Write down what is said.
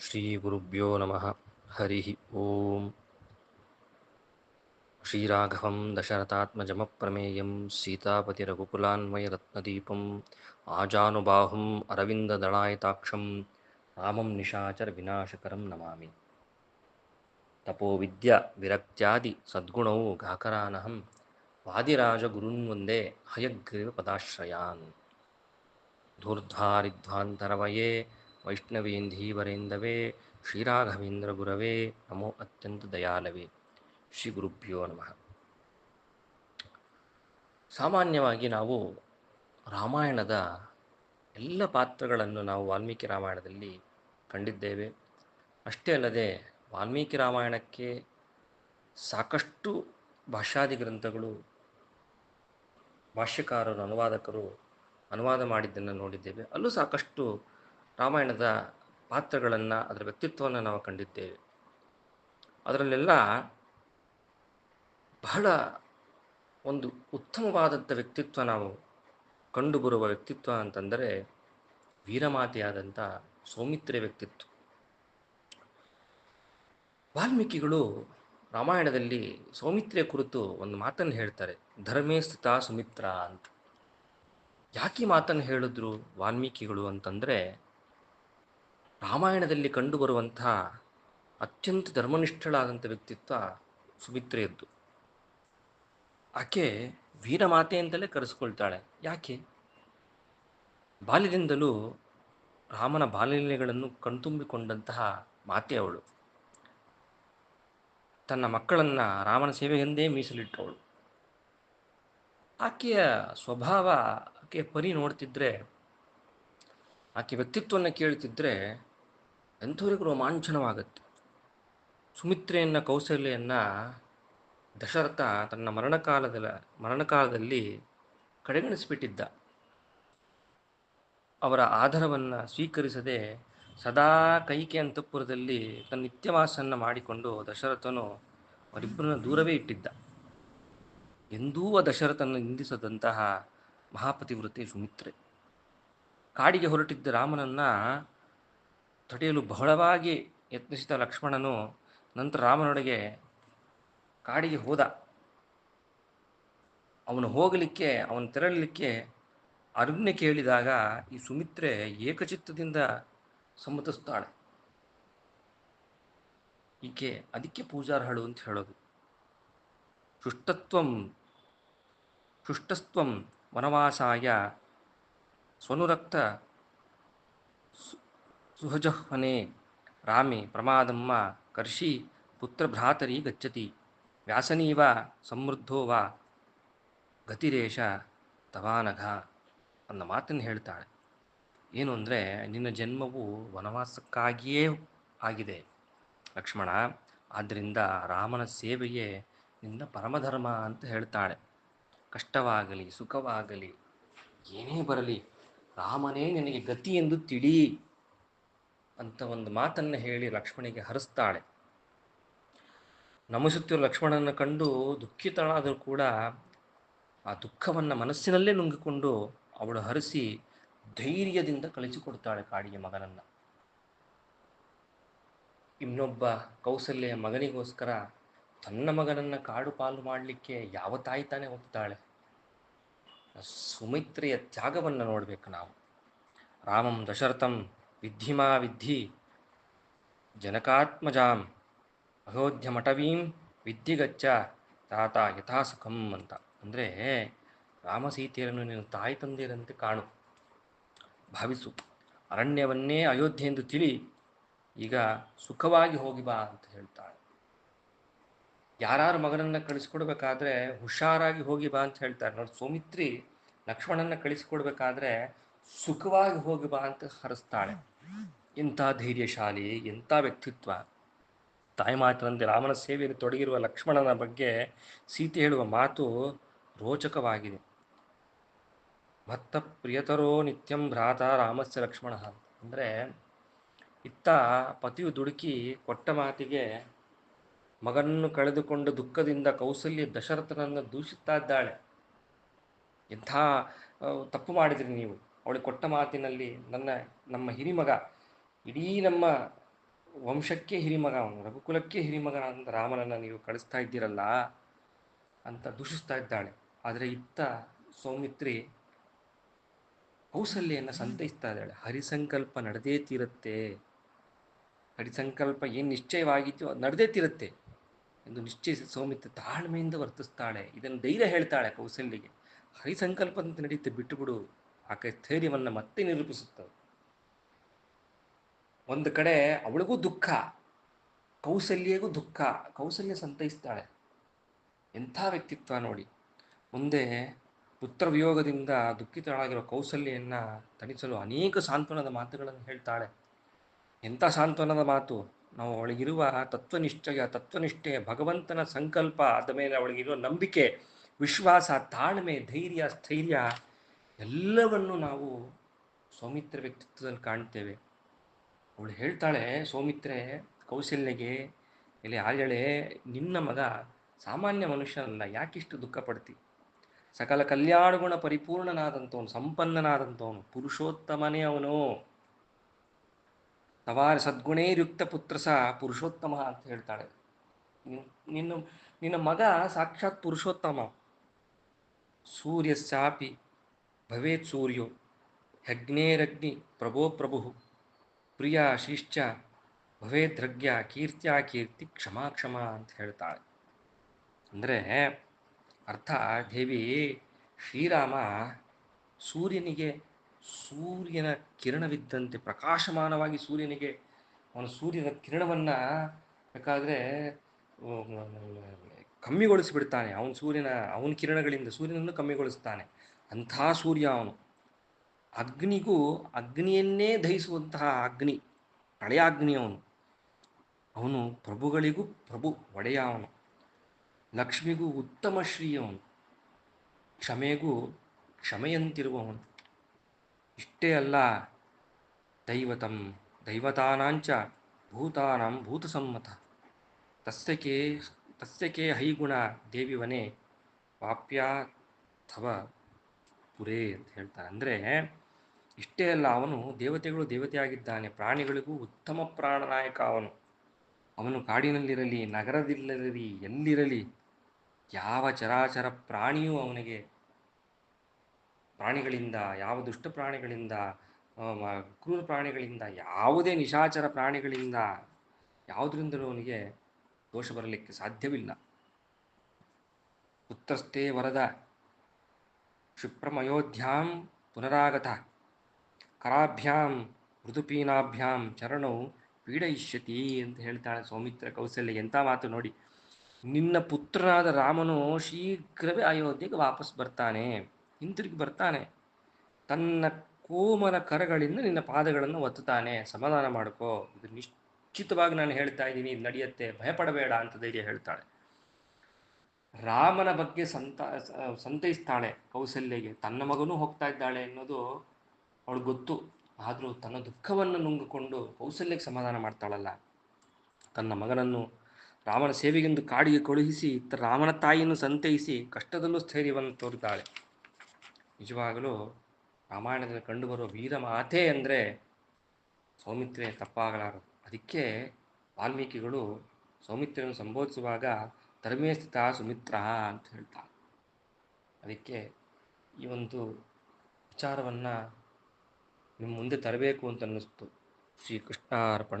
श्रीगुरुभ्यो नमः। हरिः ॐ श्रीराघवं दशरथात्मजमप्रमेयं सीतापतिरघुकुलान्वयरत्नदीपम् आजानुबाहुम् अरविन्ददलायताक्षं रामं निशाचरविनाशकरं नमामि। तपोविद्याविरक्त्यादिसद्गुणौ घाकरानहं वादिराजगुरून् वन्दे हयग्रीवपदाश्रयान्। धूर्ध्वारिध्वान्तरवये ವೈಷ್ಣವೇಂಧೀವರೇಂದವೇ ಶ್ರೀರಾಘವೇಂದ್ರ ಗುರವೇ ನಮೋ ಅತ್ಯಂತ ದಯಾಲವೇ. ಶ್ರೀ ಗುರುಭ್ಯೋ ನಮಃ. ಸಾಮಾನ್ಯವಾಗಿ ನಾವು ರಾಮಾಯಣದ ಎಲ್ಲ ಪಾತ್ರಗಳನ್ನು ನಾವು ವಾಲ್ಮೀಕಿ ರಾಮಾಯಣದಲ್ಲಿ ಕಂಡಿದ್ದೇವೆ. ಅಷ್ಟೇ ಅಲ್ಲದೆ ವಾಲ್ಮೀಕಿ ರಾಮಾಯಣಕ್ಕೆ ಸಾಕಷ್ಟು ಭಾಷಾದಿ ಗ್ರಂಥಗಳು, ಭಾಷ್ಯಕಾರರು, ಅನುವಾದಕರು ಅನುವಾದ ಮಾಡಿದ್ದನ್ನು ನೋಡಿದ್ದೇವೆ. ಅಲ್ಲೂ ಸಾಕಷ್ಟು ರಾಮಾಯಣದ ಪಾತ್ರಗಳನ್ನು, ಅದರ ವ್ಯಕ್ತಿತ್ವವನ್ನು ನಾವು ಕಂಡಿದ್ದೇವೆ. ಅದರಲ್ಲೆಲ್ಲ ಬಹಳ ಒಂದು ಉತ್ತಮವಾದಂಥ ವ್ಯಕ್ತಿತ್ವ ನಾವು ಕಂಡುಬರುವ ವ್ಯಕ್ತಿತ್ವ ಅಂತಂದರೆ ವೀರಮಾತೆಯಾದಂಥ ಸೌಮಿತ್ರೆ ವ್ಯಕ್ತಿತ್ವ. ವಾಲ್ಮೀಕಿಗಳು ರಾಮಾಯಣದಲ್ಲಿ ಸೌಮಿತ್ರೆಯ ಕುರಿತು ಒಂದು ಮಾತನ್ನು ಹೇಳ್ತಾರೆ, ಧರ್ಮೇ ಸ್ಥಿತ ಸುಮಿತ್ರ ಅಂತ. ಯಾಕೆ ಮಾತನ್ನು ಹೇಳಿದ್ರು ವಾಲ್ಮೀಕಿಗಳು ಅಂತಂದರೆ ರಾಮಾಯಣದಲ್ಲಿ ಕಂಡುಬರುವಂಥ ಅತ್ಯಂತ ಧರ್ಮನಿಷ್ಠಳಾದಂಥ ವ್ಯಕ್ತಿತ್ವ ಸುಮಿತ್ರೆಯದ್ದು. ಆಕೆ ವೀರಮಾತೆ ಅಂತಲೇ ಕರೆಸ್ಕೊಳ್ತಾಳೆ. ಯಾಕೆ? ಬಾಲ್ಯದಿಂದಲೂ ರಾಮನ ಬಾಲಲೀಲೆಗಳನ್ನು ಕಣ್ತುಂಬಿಕೊಂಡಂತಹ ಮಾತೆ ಅವಳು. ತನ್ನ ಮಕ್ಕಳನ್ನು ರಾಮನ ಸೇವೆಗೆಂದೇ ಮೀಸಲಿಟ್ಟವಳು. ಆಕೆಯ ಸ್ವಭಾವ, ಆಕೆಯ ಪರಿ ನೋಡ್ತಿದ್ರೆ, ಆಕೆ ವ್ಯಕ್ತಿತ್ವವನ್ನು ಕೇಳ್ತಿದ್ರೆ ಎಂಥವರಿಗೂ ರೋಮಾಂಚನವಾಗುತ್ತೆ. ಸುಮಿತ್ರೆಯನ್ನ, ಕೌಸಲ್ಯನ್ನ ದಶರಥ ತನ್ನ ಮರಣಕಾಲದ ಮರಣಕಾಲದಲ್ಲಿ ಕಡೆಗಣಿಸಿಬಿಟ್ಟಿದ್ದ. ಅವರ ಆಧಾರವನ್ನು ಸ್ವೀಕರಿಸದೆ ಸದಾ ಕೈಕೆ ಅಂತಃಪುರದಲ್ಲಿ ತನ್ನ ನಿತ್ಯವಾಸನ್ನು ಮಾಡಿಕೊಂಡು ದಶರಥನು ಅವರಿಬ್ಬರನ್ನ ದೂರವೇ ಇಟ್ಟಿದ್ದ. ಎಂದೂ ಆ ದಶರಥನ ನಿಂದಿಸದಂತಹ ಮಹಾಪತಿವೃತ್ತಿ ಸುಮಿತ್ರೆ. ಕಾಡಿಗೆ ಹೊರಟಿದ್ದ ರಾಮನನ್ನ ತಡೆಯಲು ಬಹಳವಾಗಿ ಯತ್ನಿಸಿದ ಲಕ್ಷ್ಮಣನು ನಂತರ ರಾಮನೊಡೆಗೆ ಕಾಡಿಗೆ ಹೋದ. ಅವನು ಹೋಗಲಿಕ್ಕೆ, ಅವನು ತೆರಳಲಿಕ್ಕೆ ಅರುಣ್ಯ ಕೇಳಿದಾಗ ಈ ಸುಮಿತ್ರೆ ಏಕಚಿತ್ತದಿಂದ ಸಮ್ಮತಿಸ್ತಾಳೆ ಈಕೆ ಅದಕ್ಕೆ ಪೂಜಾರ್ಹಳು ಅಂತ ಹೇಳೋದು. ಶುಷ್ಟತ್ವಂ ಶುಷ್ಟತ್ವಂ ವನವಾಸಾಯ, ಸ್ವನುರಕ್ತ ಸುಹಜಹ್ವನೆ ರಾಮೆ ಪ್ರಮಾದಮ್ಮ ಕರ್ಷಿ ಪುತ್ರಭ್ರಾತರಿ ಗಚ್ಚತಿ ವ್ಯಾಸನೀವ ಸಮೃದ್ಧೋ ವಾ ಗತಿರೇಶ ತವಾನಘ ಅನ್ನೋ ಮಾತನ್ನು ಹೇಳ್ತಾಳೆ. ಏನು ಅಂದರೆ ನಿನ್ನ ಜನ್ಮವು ವನವಾಸಕ್ಕಾಗಿಯೇ ಆಗಿದೆ ಲಕ್ಷ್ಮಣ. ಆದ್ದರಿಂದ ರಾಮನ ಸೇವೆಯೇ ನಿನ್ನ ಪರಮಧರ್ಮ ಅಂತ ಹೇಳ್ತಾಳೆ. ಕಷ್ಟವಾಗಲಿ ಸುಖವಾಗಲಿ ಏನೇ ಬರಲಿ ರಾಮನೇ ನಿನಗೆ ಗತಿ ಎಂದು ತಿಳಿ. ಅಂತ ಒಂದು ಮಾತನ್ನು ಹೇಳಿ ಲಕ್ಷ್ಮಣಿಗೆ ಹರಿಸ್ತಾಳೆ. ನಮಿಸುತ್ತಿರುವ ಲಕ್ಷ್ಮಣನ ಕಂಡು ದುಃಖಿತಳಾದರೂ ಕೂಡ ಆ ದುಃಖವನ್ನು ಮನಸ್ಸಿನಲ್ಲೇ ನುಂಗಿಕೊಂಡು ಅವಳು ಹರಿಸಿ ಧೈರ್ಯದಿಂದ ಕಳಿಸಿಕೊಡ್ತಾಳೆ ಕಾಡಿಗೆ ಮಗನನ್ನು. ಇನ್ನೊಬ್ಬ ಕೌಸಲ್ಯ ಮಗನಿಗೋಸ್ಕರ ತನ್ನ ಮಗನನ್ನು ಕಾಡು ಪಾಲು ಮಾಡಲಿಕ್ಕೆ ಯಾವ ತಾಯಿ ತಾನೇ ಹೋಗ್ತಾಳೆ. ಸುಮಿತ್ರೆಯ ತ್ಯಾಗವನ್ನು ನೋಡಬೇಕು ನಾವು. ರಾಮಂ ದಶರಥಂ ವಿದ್ಧಿಮಾ ವಿದ್ಧಿ, ಜನಕಾತ್ಮಜಾಂ ಅಯೋಧ್ಯ ಮಠವೀಂ ವಿದ್ಧಿಗಚ್ಚ ತಾತ ಯಥಾಸುಖಂ ಅಂತ. ಅಂದರೆ ರಾಮ ಸೀತೆಯರನ್ನು ನೀನು ತಾಯಿ ತಂದೆಯರಂತೆ ಕಾಣು, ಭಾವಿಸು. ಅರಣ್ಯವನ್ನೇ ಅಯೋಧ್ಯೆ ಎಂದು ತಿಳಿ, ಈಗ ಸುಖವಾಗಿ ಹೋಗಿ ಬಾ ಅಂತ ಹೇಳ್ತಾಳೆ. ಯಾರು ಮಗನನ್ನು ಕಳಿಸ್ಕೊಡ್ಬೇಕಾದ್ರೆ ಹುಷಾರಾಗಿ ಹೋಗಿ ಬಾ ಅಂತ ಹೇಳ್ತಾರೆ. ನೋಡಿ, ಸೌಮಿತ್ರಿ ಲಕ್ಷ್ಮಣನ ಕಳಿಸ್ಕೊಡ್ಬೇಕಾದ್ರೆ ಸುಖವಾಗಿ ಹೋಗಿ ಬಾ ಅಂತ ಹರಿಸ್ತಾಳೆ. ಎಂಥ ಧೈರ್ಯಶಾಲಿ ಎಂಥ ವ್ಯಕ್ತಿತ್ವ. ತಾಯಿ ಮಾತಿನಂತೆ ರಾಮನ ಸೇವೆಯಲ್ಲಿ ತೊಡಗಿರುವ ಲಕ್ಷ್ಮಣನ ಬಗ್ಗೆ ಸೀತೆ ಹೇಳುವ ಮಾತು ರೋಚಕವಾಗಿದೆ. ಮತ್ತ ಪ್ರಿಯತರೋ ನಿತ್ಯಂ ಭ್ರಾತ ರಾಮಸ್ಯ ಲಕ್ಷ್ಮಣ ಅಂದರೆ ಇತ್ತ ಪತಿಯು ದುಡುಕಿ ಕೊಟ್ಟ ಮಾತಿಗೆ ಮಗನನ್ನು ಕಳೆದುಕೊಂಡು ದುಃಖದಿಂದ ಕೌಸಲ್ಯ ದಶರಥನನ್ನು ದೂಷಿಸ್ತಾ ಇದ್ದಾಳೆ. ಎಂಥ ತಪ್ಪು ಮಾಡಿದ್ರಿ ನೀವು. ಅವಳಿಗೆ ಕೊಟ್ಟ ಮಾತಿನಲ್ಲಿ ನನ್ನ, ನಮ್ಮ ಹಿರಿಮಗ, ಇಡೀ ನಮ್ಮ ವಂಶಕ್ಕೆ ಹಿರಿಮಗ ಅವನು ರಘುಕುಲಕ್ಕೆ ಅಂತ ರಾಮನನ್ನು ನೀವು ಕಳಿಸ್ತಾ ಇದ್ದೀರಲ್ಲ ಅಂತ ದೂಷಿಸ್ತಾ ಇದ್ದಾಳೆ. ಆದರೆ ಇತ್ತ ಸೌಮಿತ್ರಿ ಕೌಸಲ್ಯನ್ನು ಸಂತೈಸ್ತಾ ಇದ್ದಾಳೆ. ಹರಿಸಂಕಲ್ಪ ನಡೆದೇ ತೀರುತ್ತೆ. ಹರಿಸಂಕಲ್ಪ ಏನು ನಿಶ್ಚಯವಾಗಿತ್ತು ಅದು ನಡೆದೇ ತೀರುತ್ತೆ ಎಂದು ನಿಶ್ಚಯಿಸಿ ಸೌಮಿತ್ರ ತಾಳ್ಮೆಯಿಂದ ವರ್ತಿಸ್ತಾಳೆ. ಇದನ್ನು ಧೈರ್ಯ ಹೇಳ್ತಾಳೆ ಕೌಸಲ್ಯಗೆ. ಹರಿಸಂಕಲ್ಪದಂತೆ ನಡೆಯುತ್ತೆ ಬಿಟ್ಟುಬಿಡು ಆಕೆ ಸ್ಥೈರ್ಯವನ್ನು ಮತ್ತೆ ನಿರೂಪಿಸುತ್ತದೆ ಒಂದು ಕಡೆ ಅವಳಿಗೂ ದುಃಖ, ಕೌಸಲ್ಯಗೂ ದುಃಖ, ಕೌಸಲ್ಯ ಸಂತೈಸ್ತಾಳೆ. ಎಂಥ ವ್ಯಕ್ತಿತ್ವ ನೋಡಿ. ಮುಂದೆ ಪುತ್ರ ವಿಯೋಗದಿಂದ ದುಃಖಿತಳಾಗಿರೋ ಕೌಸಲ್ಯನ್ನು ತಣಿಸಲು ಅನೇಕ ಸಾಂತ್ವನದ ಮಾತುಗಳನ್ನು ಹೇಳ್ತಾಳೆ. ಎಂಥ ಸಾಂತ್ವನದ ಮಾತು? ನಾವು ಅವಳಿಗಿರುವ ತತ್ವನಿಷ್ಠೆಯ ತತ್ವನಿಷ್ಠೆ ಭಗವಂತನ ಸಂಕಲ್ಪ ಆದ ಮೇಲೆ ಅವಳಿಗಿರುವ ನಂಬಿಕೆ, ವಿಶ್ವಾಸ, ತಾಳ್ಮೆ, ಧೈರ್ಯ, ಸ್ಥೈರ್ಯ ಎಲ್ಲವನ್ನು ನಾವು ಸೌಮಿತ್ರ ವ್ಯಕ್ತಿತ್ವದಲ್ಲಿ ಕಾಣ್ತೇವೆ. ಅವಳು ಹೇಳ್ತಾಳೆ, ಸೌಮಿತ್ರೆ, ಕೌಶಲ್ಯಗೆ, ಇಲ್ಲಿ ಆರ್ಯಳೆ, ನಿನ್ನ ಮಗ ಸಾಮಾನ್ಯ ಮನುಷ್ಯನಲ್ಲ, ಯಾಕಿಷ್ಟು ದುಃಖ ಪಡ್ತಿ ಸಕಲ ಕಲ್ಯಾಣ ಗುಣ ಪರಿಪೂರ್ಣನಾದಂಥವನು, ಸಂಪನ್ನನಾದಂಥವನು, ಪುರುಷೋತ್ತಮನೇ ಅವನು. ತವಾರ ಸದ್ಗುಣೇರ್ಯುಕ್ತ ಪುತ್ರ ಸಹ ಪುರುಷೋತ್ತಮ ಅಂತ ಹೇಳ್ತಾಳೆ. ನಿನ್- ನಿನ್ನ ನಿನ್ನ ಮಗ ಸಾಕ್ಷಾತ್ ಪುರುಷೋತ್ತಮ. ಸೂರ್ಯಸ್ಯಾಪಿ ಭವೇತ್ ಸೂರ್ಯೋ ಯಜ್ಞೇರಗ್ನಿ ಪ್ರಭೋ ಪ್ರಭು, ಪ್ರಿಯ ಶಿಶ್ಚ ಭವೇದ್ರಗ್ಯ ಕೀರ್ತ್ಯಾ ಕೀರ್ತಿ ಕ್ಷಮಾ ಕ್ಷಮ ಅಂತ ಹೇಳ್ತಾಳೆ. ಅಂದರೆ ಅರ್ಥ ದೇವಿ ಶ್ರೀರಾಮ ಸೂರ್ಯನಿಗೆ ಸೂರ್ಯನ ಕಿರಣವಿದ್ದಂತೆ ಪ್ರಕಾಶಮಾನವಾಗಿ ಸೂರ್ಯನಿಗೆ ಅವನು ಸೂರ್ಯನ ಕಿರಣವನ್ನು ಬೇಕಾದರೆ ಕಮ್ಮಿಗೊಳಿಸಿಬಿಡ್ತಾನೆ. ಅವನು ಸೂರ್ಯನ, ಅವನ ಕಿರಣಗಳಿಂದ ಸೂರ್ಯನನ್ನು ಕಮ್ಮಿಗೊಳಿಸ್ತಾನೆ. ಅಂಥ ಸೂರ್ಯ ಅವನು. ಅಗ್ನಿಗೂ ಅಗ್ನಿಯನ್ನೇ ದಹಿಸುವಂತಹ ಅಗ್ನಿ ಪ್ರಳಯಾಗ್ನಿ ಅವನು. ಅವನು ಪ್ರಭುಗಳಿಗೂ ಪ್ರಭು ಒಡೆಯ ಅವನು. ಲಕ್ಷ್ಮಿಗೂ ಉತ್ತಮ ಶ್ರೀ ಅವನು. ಕ್ಷಮೆಗೂ ಕ್ಷಮೆಯಂತಿರುವವನು. ಇಷ್ಟೇ ಅಲ್ಲ, ದೈವತಂ ದೈವತಾನಾಂಚ ಭೂತಾನಾಂ ಭೂತಸಮ್ಮತ. ತಸ್ಯಕೆ ತಸ್ಯಕೆ ಹೈಗುಣ ದೇವಿವನೇ ವಾಪ್ಯಾಥವ ಪುರೇ ಅಂತ ಹೇಳ್ತಾರೆ. ಅಂದರೆ ಇಷ್ಟೇ ಅಲ್ಲ, ಅವನು ದೇವತೆಗಳು ದೇವತೆಯಾಗಿದ್ದಾನೆ, ಪ್ರಾಣಿಗಳಿಗೂ ಉತ್ತಮ ಪ್ರಾಣನಾಯಕ ಅವನು. ಅವನು ಕಾಡಿನಲ್ಲಿರಲಿ, ನಗರದಲ್ಲಿರಲಿ, ಎಲ್ಲಿರಲಿ, ಯಾವ ಚರಾಚರ ಪ್ರಾಣಿಯೂ ಅವನಿಗೆ ಪ್ರಾಣಿಗಳಿಂದ, ಯಾವ ದುಷ್ಟ ಪ್ರಾಣಿಗಳಿಂದ ಕ್ರೂರ ಪ್ರಾಣಿಗಳಿಂದ, ಯಾವುದೇ ನಿಶಾಚರ ಪ್ರಾಣಿಗಳಿಂದ, ಯಾವುದರಿಂದಲೂ ಅವನಿಗೆ ದೋಷ ಬರಲಿಕ್ಕೆ ಸಾಧ್ಯವಿಲ್ಲ. ಪುತ್ರಸ್ಥೇ ವರದ ಕ್ಷಿಪ್ರಮಯೋಧ್ಯಾಂ ಪುನರಾಗತ. ಕರಾಭ್ಯಾಂ ಮೃದುಪೀನಾಭ್ಯಾಂ ಚರಣವು ಪೀಡಯಿಷ್ಯತಿ ಅಂತ ಹೇಳ್ತಾಳೆ ಸೌಮಿತ್ರ ಕೌಸಲ್ಯ. ಎಂಥ ಮಾತು ನೋಡಿ. ನಿನ್ನ ಪುತ್ರನಾದ ರಾಮನು ಶೀಘ್ರವೇ ಅಯೋಧ್ಯೆಗೆ ವಾಪಸ್ ಬರ್ತಾನೆ. ಹಿಂತಿರುಗಿ ಬರ್ತಾನೆ. ತನ್ನ ಕೋಮಲ ಕರಗಳಿಂದ ನಿನ್ನ ಪಾದಗಳನ್ನು ಒತ್ತುತ್ತಾನೆ. ಸಮಾಧಾನ ಮಾಡ್ಕೋ. ಇದು ನಿಶ್ಚಿತವಾಗಿ ನಾನು ಹೇಳ್ತಾ ಇದ್ದೀನಿ. ಇದು ನಡೆಯುತ್ತೆ. ಭಯಪಡಬೇಡ ಅಂತ ಧೈರ್ಯ ಹೇಳ್ತಾಳೆ. ರಾಮನ ಬಗ್ಗೆ ಸಂತ ಸಂತೈಸ್ತಾಳೆ ಕೌಸಲ್ಯಗೆ. ತನ್ನ ಮಗನೂ ಹೋಗ್ತಾ ಇದ್ದಾಳೆ ಅನ್ನೋದು ಅವಳು ಗೊತ್ತು. ಆದರೂ ತನ್ನ ದುಃಖವನ್ನು ನುಂಗಿಕೊಂಡು ಕೌಸಲ್ಯಕ್ಕೆ ಸಮಾಧಾನ ಮಾಡ್ತಾಳಲ್ಲ. ತನ್ನ ಮಗನನ್ನು ರಾಮನ ಸೇವೆಗೆಂದು ಕಾಡಿಗೆ ಕಳುಹಿಸಿ ರಾಮನ ತಾಯಿಯನ್ನು ಸಂತೈಸಿ ಕಷ್ಟದಲ್ಲೂ ಸ್ಥೈರ್ಯವನ್ನು ತೋರಿದ್ದಾಳೆ. ನಿಜವಾಗಲೂ ರಾಮಾಯಣದಲ್ಲಿ ಕಂಡುಬರುವ ವೀರ ಮಾತೆ ಅಂದರೆ ಸೌಮಿತ್ರೆ ತಪ್ಪಾಗಲಾರದು. ಅದಕ್ಕೆ ವಾಲ್ಮೀಕಿಗಳು ಸೌಮಿತ್ರೆಯನ್ನು ಸಂಬೋಧಿಸುವಾಗ ಧರ್ಮೇ ಸ್ಥಿತ ಸುಮಿತ್ರ ಅಂತ ಹೇಳ್ತಾರೆ ಅದಕ್ಕೆ ಈ ಒಂದು ವಿಚಾರವನ್ನು ನಿಮ್ಮ ಮುಂದೆ ತರಬೇಕು ಅಂತ ಅನ್ನಿಸ್ತು. ಶ್ರೀಕೃಷ್ಣಾರ್ಪಣ.